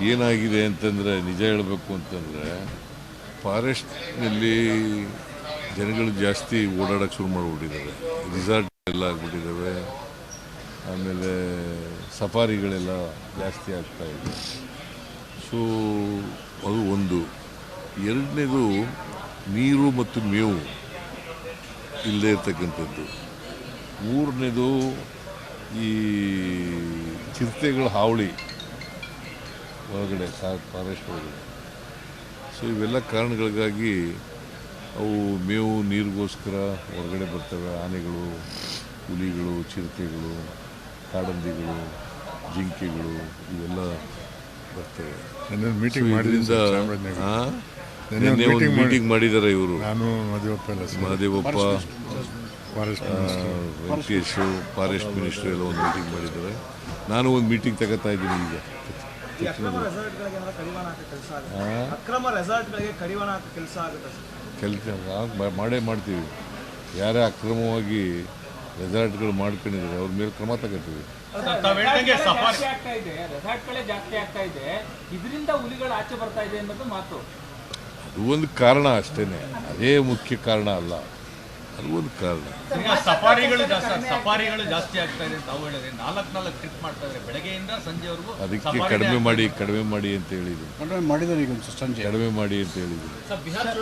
ಏನಾಗಿದೆ ಅಂತಂದರೆ, ನಿಜ ಹೇಳಬೇಕು ಅಂತಂದರೆ, ಫಾರೆಸ್ಟ್ನಲ್ಲಿ ಜನಗಳು ಜಾಸ್ತಿ ಓಡಾಡೋಕ್ಕೆ ಶುರು ಮಾಡಿಬಿಟ್ಟಿದ್ದಾರೆ ರಿಸಾರ್ಟ್ ಎಲ್ಲ ಆಗ್ಬಿಟ್ಟಿದ್ದಾವೆ ಆಮೇಲೆ ಸಫಾರಿಗಳೆಲ್ಲ ಜಾಸ್ತಿ ಆಗ್ತಾ ಇದೆ. ಸೊ, ಅದು ಒಂದು. ಎರಡನೇದು, ನೀರು ಮತ್ತು ಮೇವು ಇಲ್ಲದೇ ಇರ್ತಕ್ಕಂಥದ್ದು. ಮೂರನೇದು ಈ ಚಿರತೆಗಳ ಹಾವಳಿ ಒಳಗಡೆ ಫಾರೆಸ್ಟ್ ಒಳಗಡೆ. ಸೊ ಇವೆಲ್ಲ ಕಾರಣಗಳಿಗಾಗಿ ಅವು ಮೇವು ನೀರಿಗೋಸ್ಕರ ಹೊರಗಡೆ ಬರ್ತವೆ. ಆನೆಗಳು ಹುಲಿಗಳು ಚಿರತೆಗಳು ಕಾಡಂದಿಗಳು ಜಿಂಕೆಗಳು ಇವೆಲ್ಲ ಬರ್ತವೆ. ಮೀಟಿಂಗ್ ಮಾಡಿದ್ರಿಂದ ಮೀಟಿಂಗ್ ಮಾಡಿದ್ದಾರೆ ಇವರು. ನಾನು ಮಹಾದೇವಪ್ಪ ವೆಂಕಟೇಶ್ ಫಾರೆಸ್ಟ್ ಮಿನಿಸ್ಟರ್ ಎಲ್ಲ ಒಂದು ಮೀಟಿಂಗ್ ಮಾಡಿದ್ದಾರೆ ನಾನು ಒಂದು ಮೀಟಿಂಗ್ ತಗೋತಾ ಇದ್ದೀನಿ ಈಗ. ಕೆಲಸ ಆಗುತ್ತೆ. ಅಕ್ರಮ ರೆಸಾರ್ಟ್ಗಳಿಗೆ ಕಡಿವಾಣ ಹಾಕೋ ಕೆಲಸ ಆಗುತ್ತೆ ಸರ್. ಕೆಲಸ ಮಾಡೇ ಮಾಡ್ತೀವಿ. ಯಾರೇ ಅಕ್ರಮವಾಗಿ ರೆಸಾರ್ಟ್ಗಳು ಮಾಡ್ಕೊಂಡಿದ್ದಾರೆ ಅವ್ರ ಮೇಲೆ ಕ್ರಮ ತಗೋತೀವಿ. ಜಾಸ್ತಿ ಆಗ್ತಾ ಇದೆ ರೆಸಾರ್ಟ್ಗಳೇ ಜಾಸ್ತಿ ಆಗ್ತಾ ಇದೆ. ಇದರಿಂದ ಹುಲಿಗಳು ಆಚೆ ಬರ್ತಾ ಇದೆ ಅನ್ನೋದು ಮಾತು. ಅದು ಒಂದು ಕಾರಣ ಅಷ್ಟೇ ಅದೇ ಮುಖ್ಯ ಕಾರಣ ಅಲ್ಲ. ಅದು ಒಂದು ಕಾರಣ ಈಗ ಸಫಾರಿಗಳು ಜಾಸ್ತಿ ಸಫಾರಿಗಳು ಜಾಸ್ತಿ ಆಗ್ತಾ ಇದೆ ಅಂತ ತಾವು ಹೇಳಿದ್ರೆ ನಾಲ್ಕು ನಾಲ್ಕು ಟ್ರಿಪ್ ಮಾಡ್ತಾ ಇದ್ದಾರೆ. ಬೆಳಗ್ಗೆಯಿಂದ ಸಂಜೆವರೆಗೂ ಅದಕ್ಕೆ ಕಡಿಮೆ ಮಾಡಿ ಕಡಿಮೆ ಮಾಡಿ ಅಂತ ಹೇಳಿದ್ರು. ಮಾಡಿದ್ದಾರೆ ಈಗ ಒಂದು ಸಂಜೆ ಕಡಿಮೆ ಮಾಡಿ ಅಂತ ಹೇಳಿದ್ರು. ಇದೆ. ಸರ್, ಬಿಹಾರ್